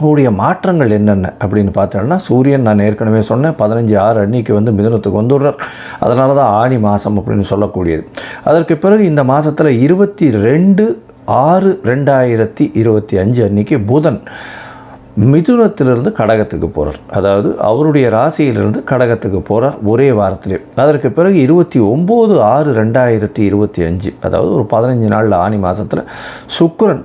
கூடிய மாற்றங்கள் என்னென்ன அப்படின்னு பார்த்தோம்னா சூரியன் நான் ஏற்கனவே சொன்னேன் பதினஞ்சு ஆறு அன்னைக்கு வந்து மிதனத்துக்கு வந்துடுறார். அதனால தான் ஆணி மாதம் அப்படின்னு சொல்லக்கூடியது. அதற்கு பிறகு இந்த மாதத்தில் இருபத்தி ரெண்டு ஆறு ரெண்டாயிரத்தி இருபத்தி அஞ்சு அன்னைக்கு புதன் மிதுனத்திலிருந்து கடகத்துக்கு போகிறார் அதாவது அவருடைய ராசியிலிருந்து கடகத்துக்கு போகிறார் ஒரே வாரத்திலே. அதற்கு பிறகு இருபத்தி ஒம்பது ஆறு ரெண்டாயிரத்தி இருபத்தி அஞ்சு அதாவது ஒரு பதினஞ்சு நாளில் ஆனி மாதத்தில் சுக்கரன்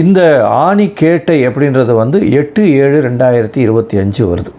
இந்த ஆணி கேட்டை அப்படின்றது வந்து எட்டு ஏழு ரெண்டாயிரத்தி இருபத்தி அஞ்சு வருது.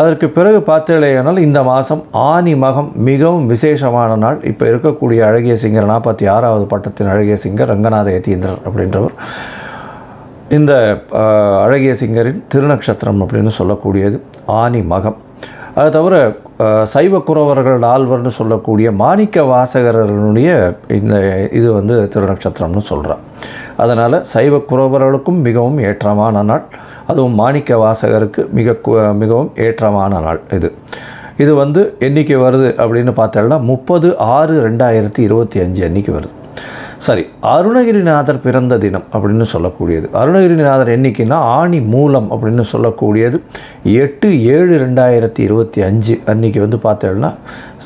அதற்கு பிறகு பார்த்தீங்களேனால் இந்த மாதம் ஆனி மகம் மிகவும் விசேஷமான நாள். இப்போ இருக்கக்கூடிய அழகிய சிங்கர் நாற்பத்தி ஆறாவது பட்டத்தின் அழகிய சிங்கர் ரங்கநாத யதீந்திரர் அப்படின்றவர். இந்த அழகிய சிங்கரின் திருநக்ஷத்திரம் அப்படின்னு சொல்லக்கூடியது ஆனி மகம். அது தவிர சைவ குறவர்கள் நால்வர்னு சொல்லக்கூடிய மாணிக்க வாசகரனுடைய இந்த இது வந்து திருநக்ஷத்திரம்னு சொல்கிறான் அதனால் சைவ குறவர்களுக்கும் மிகவும் ஏற்றமான நாள். அதுவும் மாணிக்க வாசகருக்கு மிக மிகவும் ஏற்றமான நாள் இது. இது வந்து என்றைக்கு வருது அப்படின்னு பார்த்தோம்னா முப்பது ஆறு ரெண்டாயிரத்தி இருபத்தி அஞ்சு அன்றைக்கி வருது. சரி அருணகிரிநாதர் பிறந்த தினம் அப்படின்னு சொல்லக்கூடியது. அருணகிரிநாதர் என்னைக்குன்னா ஆணி மூலம் அப்படின்னு சொல்லக்கூடியது. எட்டு ஏழு ரெண்டாயிரத்தி இருபத்தி அஞ்சு அன்னைக்கு வந்து பார்த்தோம்னா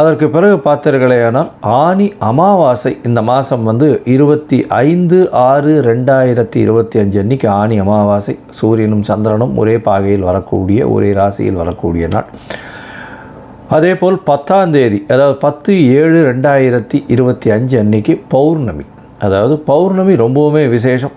அதற்கு பிறகு பார்த்தீர்களேயானால் ஆனி அமாவாசை இந்த மாதம் வந்து இருபத்தி ஐந்து ஆறு ரெண்டாயிரத்தி இருபத்தி அஞ்சு அன்னைக்கு ஆனி அமாவாசை. சூரியனும் சந்திரனும் ஒரே பாகையில் வரக்கூடிய ஒரே ராசியில் வரக்கூடிய நாள். அதேபோல் பத்தாம் தேதி அதாவது பத்து ஏழு ரெண்டாயிரத்தி இருபத்தி அஞ்சு அன்னைக்கு பௌர்ணமி. அதாவது பௌர்ணமி ரொம்பவுமே விசேஷம்.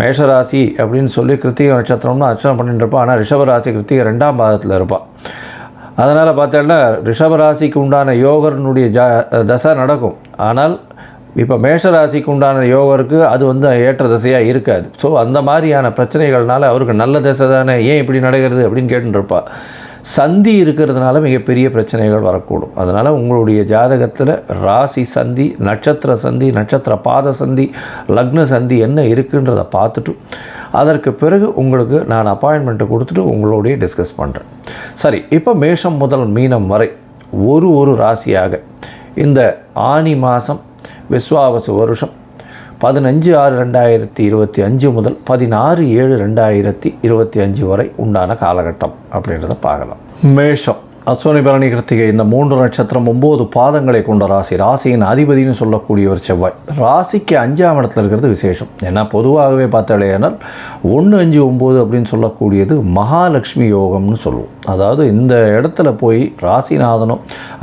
மேஷராசி அப்படின்னு சொல்லி கிருத்திகை நட்சத்திரம்னு அர்ச்சனை பண்ணிட்டு இருப்பாள் ஆனால் ரிஷபராசி கிருத்திகை ரெண்டாம் பாதத்தில் இருப்பாள் அதனால் பார்த்தோன்னா ரிஷபராசிக்கு உண்டான யோகர்னுடைய ஜா தசை நடக்கும். ஆனால் இப்போ மேஷராசிக்கு உண்டான யோகருக்கு அது வந்து ஏற்ற திசையாக இருக்காது. ஸோ அந்த மாதிரியான பிரச்சனைகள்னால அவருக்கு நல்ல திசை தானே ஏன் இப்படி நடக்கிறது அப்படின்னு கேட்டுட்டு சந்தி இருக்கிறதுனால மிகப்பெரிய பிரச்சனைகள் வரக்கூடும். அதனால் உங்களுடைய ஜாதகத்தில் ராசி சந்தி நட்சத்திர சந்தி நட்சத்திர பாத சந்தி லக்ன சந்தி என்ன இருக்குன்றதை பார்த்துட்டு அதற்கு பிறகு உங்களுக்கு நான் அப்பாயின்மெண்ட்டை கொடுத்துட்டு உங்களுடைய டிஸ்கஸ் பண்ணுறேன் சரி இப்போ மேஷம் முதல் மீனம் வரை ஒரு ஒரு ராசியாக இந்த ஆனி மாதம் விஸ்வாவசு வருஷம் பதினஞ்சு ஆறு ரெண்டாயிரத்தி இருபத்தி அஞ்சு முதல் பதினாறு ஏழு ரெண்டாயிரத்தி இருபத்தி அஞ்சு வரை உண்டான காலகட்டம் அப்படின்றத பார்க்கலாம். மேஷம். அஸ்வனி பரணி கிருத்திகை இந்த மூன்று நட்சத்திரம் ஒம்பது பாதங்களை கொண்ட ராசி. ராசியின் அதிபதினு சொல்லக்கூடியவர் செவ்வாய். ராசிக்கு அஞ்சாம் இடத்துல இருக்கிறது விசேஷம். ஏன்னா பொதுவாகவே பார்த்தாலேனால் ஒன்று அஞ்சு ஒம்பது அப்படின்னு சொல்லக்கூடியது மகாலட்சுமி யோகம்னு சொல்லுவோம். அதாவது இந்த இடத்துல போய் ராசிநாதனோ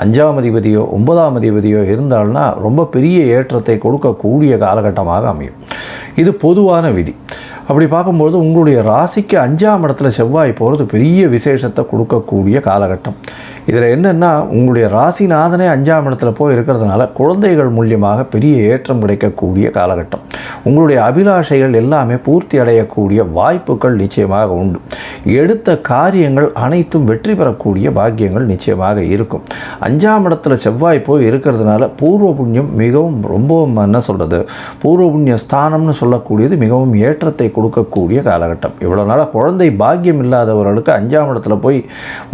அஞ்சாம் அதிபதியோ ஒன்பதாம் அதிபதியோ இருந்தால்னா ரொம்ப பெரிய ஏற்றத்தை கொடுக்கக்கூடிய காலகட்டமாக அமையும். இது பொதுவான விதி. அப்படி பார்க்கும்பொழுது உங்களுடைய ராசிக்கு அஞ்சாம் இடத்துல செவ்வாய் போகிறது பெரிய விசேஷத்தை கொடுக்கக்கூடிய காலகட்டம். இதில் என்னென்னா உங்களுடைய ராசிநாதனே அஞ்சாம் இடத்துல போய் இருக்கிறதுனால குழந்தைகள் மூலியமாக பெரிய ஏற்றம் கிடைக்கக்கூடிய காலகட்டம். உங்களுடைய அபிலாஷைகள் எல்லாமே பூர்த்தி அடையக்கூடிய வாய்ப்புகள் நிச்சயமாக உண்டு. எடுத்த காரியங்கள் அனைத்தும் வெற்றி பெறக்கூடிய பாக்கியங்கள் நிச்சயமாக இருக்கும். அஞ்சாம் இடத்துல செவ்வாய் போய் இருக்கிறதுனால பூர்வ புண்ணியம் மிகவும் ரொம்பவும் என்ன சொல்கிறது பூர்வ புண்ணிய ஸ்தானம்னு சொல்லக்கூடியது மிகவும் ஏற்றத்தை கொடுக்கக்கூடிய காலகட்டம். இவ்வளோ நாளாக குழந்தை பாக்கியம் இல்லாதவர்களுக்கு அஞ்சாம் இடத்துல போய்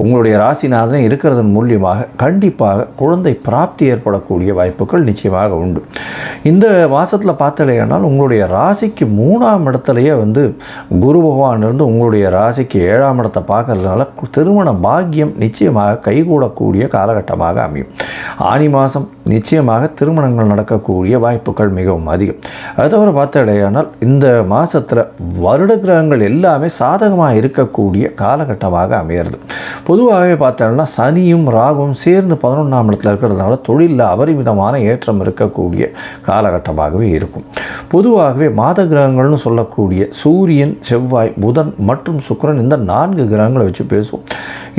உங்களுடைய ராசிநாதனை இருக்கிறதன் மூலியமாக கண்டிப்பாக குழந்தை பிராப்தி ஏற்படக்கூடிய வாய்ப்புகள் நிச்சயமாக உண்டு. இந்த மாதத்தில் பார்த்தலையானால் உங்களுடைய ராசிக்கு மூணாம் இடத்துலையே வந்து குரு பகவான் இருந்து உங்களுடைய ராசிக்கு ஏழாம் இடத்தை பார்க்கறதுனால திருமண பாக்கியம் நிச்சயமாக கைகூடக்கூடிய காலகட்டமாக அமையும். ஆனி மாதம் நிச்சயமாக திருமணங்கள் நடக்கக்கூடிய வாய்ப்புகள் மிகவும் அதிகம். அது தவிர பார்த்தடையானால் இந்த மாதத்தில் வருட கிரகங்கள் எல்லாமே சாதகமாக இருக்கக்கூடிய காலகட்டமாக அமையிறது பொதுவாகவே பார்த்தோம்னா சனியும் ராகும் சேர்ந்து பதினொன்றாம் இடத்துல இருக்கிறதுனால தொழிலில் அபரிமிதமான ஏற்றம் இருக்கக்கூடிய காலகட்டமாகவே இருக்கும். பொதுவாகவே மாத கிரகங்கள்னு சொல்லக்கூடிய சூரியன் செவ்வாய் புதன் மற்றும் சுக்கரன் இந்த நான்கு கிரகங்களை வச்சு பேசுவோம்.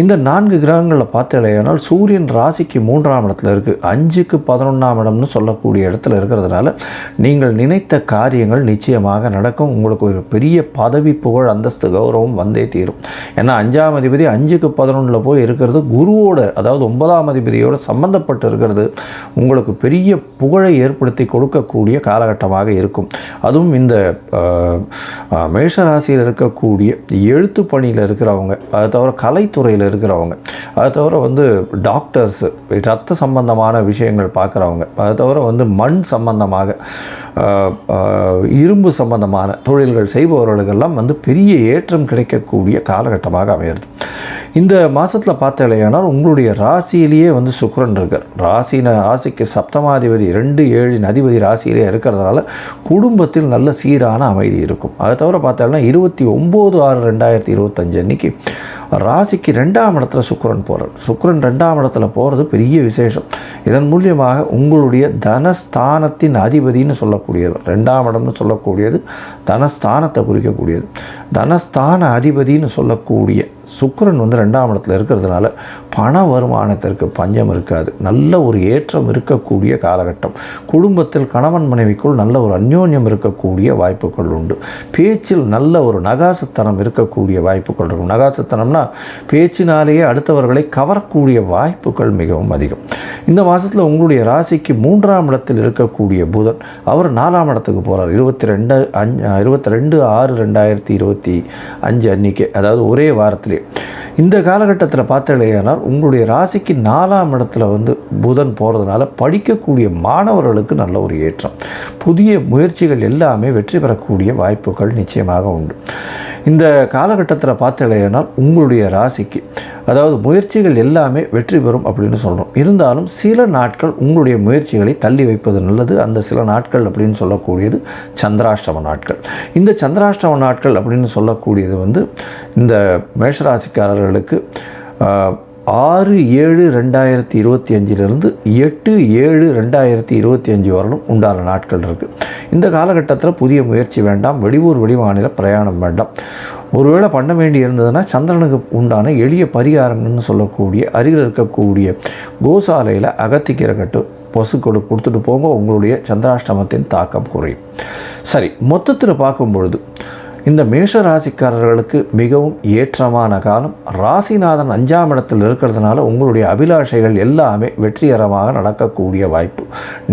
இந்த நான்கு கிரகங்களில் பார்த்தடையானால் சூரியன் ராசிக்கு மூன்றாம் இடத்துல இருக்குது அஞ்சுக்கு பதினொன்றாம் இடம்னு சொல்லக்கூடிய இடத்துல இருக்கிறதுனால நீங்கள் நினைத்த காரியங்கள் நிச்சயமாக நடக்கும். உங்களுக்கு ஒரு பெரிய பதவி புகழ் அந்தஸ்து கௌரவம் வந்தே தீரும். ஏன்னா அஞ்சாம் அதிபதி அஞ்சுக்கு பதினொன்றில் போய் இருக்கிறது குருவோட அதாவது ஒன்பதாம் அதிபதியோடு சம்மந்தப்பட்டு இருக்கிறது உங்களுக்கு பெரிய புகழை ஏற்படுத்தி கொடுக்கக்கூடிய காலகட்டமாக இருக்கும். அதுவும் இந்த மேஷராசியில் மேஷ ராசியில் இருக்கக்கூடிய எழுத்து பணியில் இருக்கிறவங்க அது தவிர கலைத்துறையில் இருக்கிறவங்க அது தவிர வந்து டாக்டர்ஸு ரத்த சம்பந்தமான விஷயங்கள் பார்க்குறவங்க அது தவிர வந்து மண் சம்பந்தமாக இரும்பு சம்பந்தமான தொழில்கள் செய்பவர்களுக்கெல்லாம் வந்து பெரிய ஏற்றம் கிடைக்கக்கூடிய காலகட்டமாக அமையிறது இந்த மாதத்தில் பார்த்தாலேயானால் உங்களுடைய ராசியிலேயே வந்து சுக்கரன் இருக்கார். ராசின ராசிக்கு சப்தமாதிபதி ரெண்டு ஏழின் அதிபதி ராசியிலே இருக்கிறதுனால குடும்பத்தில் நல்ல சீரான அமைதி இருக்கும். அதை தவிர பார்த்தாலும் இருபத்தி ஒம்பது ஆறு ரெண்டாயிரத்தி இருபத்தஞ்சு அன்னைக்கு ராசிக்கு ரெண்டாம் இடத்துல சுக்கிரன் போகிறார் சுக்கிரன் ரெண்டாம் இடத்துல போகிறது பெரிய விசேஷம். இதன் மூலியமாக உங்களுடைய தனஸ்தானத்தின் அதிபதின்னு சொல்லக்கூடியது. ரெண்டாம் இடம்னு சொல்லக்கூடியது தனஸ்தானத்தை குறிக்கக்கூடியது. தனஸ்தான அதிபதின்னு சொல்லக்கூடிய சுக்கரன் வந்து ரெண்டாம் இடத்துல இருக்கிறதுனால பண வருமானத்திற்கு பஞ்சம் இருக்காது. நல்ல ஒரு ஏற்றம் இருக்கக்கூடிய காலகட்டம். குடும்பத்தில் கணவன் மனைவிக்குள் நல்ல ஒரு அந்யோன்யம் இருக்கக்கூடிய வாய்ப்புகள் உண்டு. பேச்சில் நல்ல ஒரு நகாசத்தனம் இருக்கக்கூடிய வாய்ப்புகள் இருக்கும். நகாசத்தனம்னா பேச்சினாலேயே அடுத்தவர்களை கவரக்கூடிய வாய்ப்புகள் மிகவும் அதிகம். இந்த மாதத்தில் உங்களுடைய ராசிக்கு மூன்றாம் இடத்தில் இருக்கக்கூடிய புதன் அவர் நாலாம் இடத்துக்கு போகிறார் இருபத்தி ரெண்டு அஞ்சு இருபத்தி ரெண்டு ஆறு ரெண்டாயிரத்தி இருபத்தி அஞ்சு அன்னைக்கு அதாவது ஒரே வாரத்திலே. இந்த காலகட்டத்தில் பார்த்தாலேயானால் உங்களுடைய ராசிக்கு நாலாம் இடத்துல வந்து புதன் போகிறதுனால படிக்கக்கூடிய மாணவர்களுக்கு நல்ல ஒரு ஏற்றம். புதிய முயற்சிகள் எல்லாமே வெற்றி பெறக்கூடிய வாய்ப்புகள் நிச்சயமாக உண்டு. இந்த காலகட்டத்தில் பார்த்தலையானால் உங்களுடைய ராசிக்கு அதாவது முயற்சிகள் எல்லாமே வெற்றி பெறும் அப்படின்னு சொல்கிறோம் இருந்தாலும் சில நாட்கள் உங்களுடைய முயற்சிகளை தள்ளி வைப்பது நல்லது. அந்த சில நாட்கள் அப்படின்னு சொல்லக்கூடியது சந்திராஷ்டம நாட்கள். இந்த சந்திராஷ்டம நாட்கள் அப்படின்னு சொல்லக்கூடியது வந்து இந்த மேஷராசிக்காரர்களுக்கு ஆறு ஏழு ரெண்டாயிரத்தி இருபத்தி அஞ்சிலிருந்து எட்டு ஏழு ரெண்டாயிரத்தி இருபத்தி அஞ்சு வரலும் உண்டான நாட்கள் இருக்குது இந்த காலகட்டத்தில் புதிய முயற்சி வேண்டாம் வெளியூர் வெளிமாநில பிரயாணம் வேண்டாம். ஒருவேளை பண்ண வேண்டி இருந்ததுன்னா சந்திரனுக்கு உண்டான எளிய பரிகாரங்கள்னு சொல்லக்கூடிய அருகில் இருக்கக்கூடிய கோசாலையில் அகத்திக்கிற கட்டு பசுக்கொடு கொடுத்துட்டு போங்க உங்களுடைய சந்திராஷ்டமத்தின் தாக்கம் குறையும். சரி மொத்தத்தில் பார்க்கும் பொழுது இந்த மேஷ ராசிக்காரர்களுக்கு மிகவும் ஏற்றமான காலம். ராசிநாதன் அஞ்சாம் இடத்தில் இருக்கிறதுனால உங்களுடைய அபிலாஷைகள் எல்லாமே வெற்றிகரமாக நடக்கக்கூடிய வாய்ப்பு.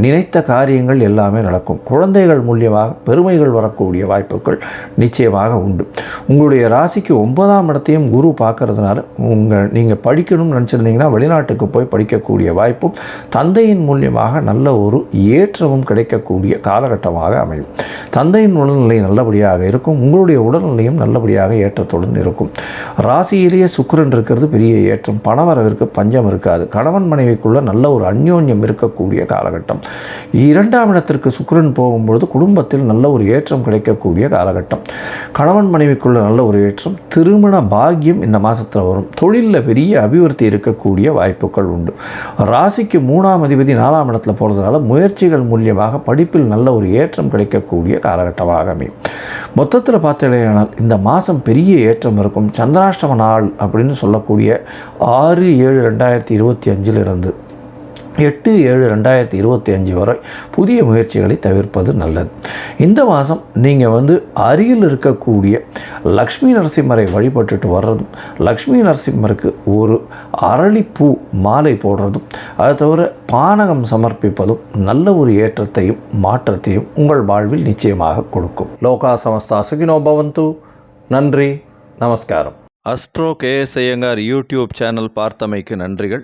நினைத்த காரியங்கள் எல்லாமே நடக்கும். குழந்தைகள் மூலியமாக பெருமைகள் வரக்கூடிய வாய்ப்புகள் நிச்சயமாக உண்டு. உங்களுடைய ராசிக்கு ஒன்பதாம் இடத்தையும் குரு பார்க்கறதுனால உங்கள் நீங்கள் படிக்கணும்னு நினச்சிருந்தீங்கன்னா வெளிநாட்டுக்கு போய் படிக்கக்கூடிய வாய்ப்பும் தந்தையின் மூலியமாக நல்ல ஒரு ஏற்றமும் கிடைக்கக்கூடிய காலகட்டமாக அமையும். தந்தையின் உடல்நிலை நல்லபடியாக இருக்கும். உங்கள் உங்களுடைய உடல்நிலையும் நல்லபடியாக ஏற்றத்துடன் இருக்கும். ராசியிலேயே சுக்கரன் இருக்கிறது பெரிய ஏற்றம். பணவரவிற்கு பஞ்சம் இருக்காது. கணவன் மனைவிக்குள்ள நல்ல ஒரு அந்யோன்யம் இருக்கக்கூடிய காலகட்டம். இரண்டாம் இடத்திற்கு சுக்கரன் போகும்பொழுது குடும்பத்தில் நல்ல ஒரு ஏற்றம் கிடைக்கக்கூடிய காலகட்டம். கணவன் மனைவிக்குள்ள நல்ல ஒரு ஏற்றம். திருமண பாக்கியம் இந்த மாதத்தில் வரும். தொழிலில் பெரிய அபிவிருத்தி இருக்கக்கூடிய வாய்ப்புகள் உண்டு. ராசிக்கு மூணாம் அதிபதி நாலாம் இடத்துல போகிறதுனால முயற்சிகள் மூலியமாக படிப்பில் நல்ல ஒரு ஏற்றம் கிடைக்கக்கூடிய காலகட்டமாக அமையும். மொத்தத்தில் பார்த்தீங்கன்னா இந்த மாதம் பெரிய ஏற்றம் இருக்கும் சந்திராஷ்டம நாள் அப்படின்னு சொல்லக்கூடிய ஆறு ஏழு ரெண்டாயிரத்தி இருபத்தி அஞ்சிலிருந்து. எட்டு ஏழு ரெண்டாயிரத்தி இருபத்தி அஞ்சு வரை புதிய முயற்சிகளை தவிர்ப்பது நல்லது. இந்த மாதம் நீங்கள் வந்து அருகில் இருக்கக்கூடிய லக்ஷ்மி நரசிம்மரை வழிபட்டுட்டு வர்றதும் லக்ஷ்மி நரசிம்மருக்கு ஒரு அரளிப்பூ மாலை போடுறதும் அதை தவிர பானகம் சமர்ப்பிப்பதும் நல்ல ஒரு ஏற்றத்தையும் மாற்றத்தையும் உங்கள் வாழ்வில் நிச்சயமாக கொடுக்கும். லோகா சமஸ்தா சுகினோ பவந்து. நன்றி. நமஸ்காரம். Astro KS Iyengar YouTube channel பார்த்தமைக்கு நன்றிகள்.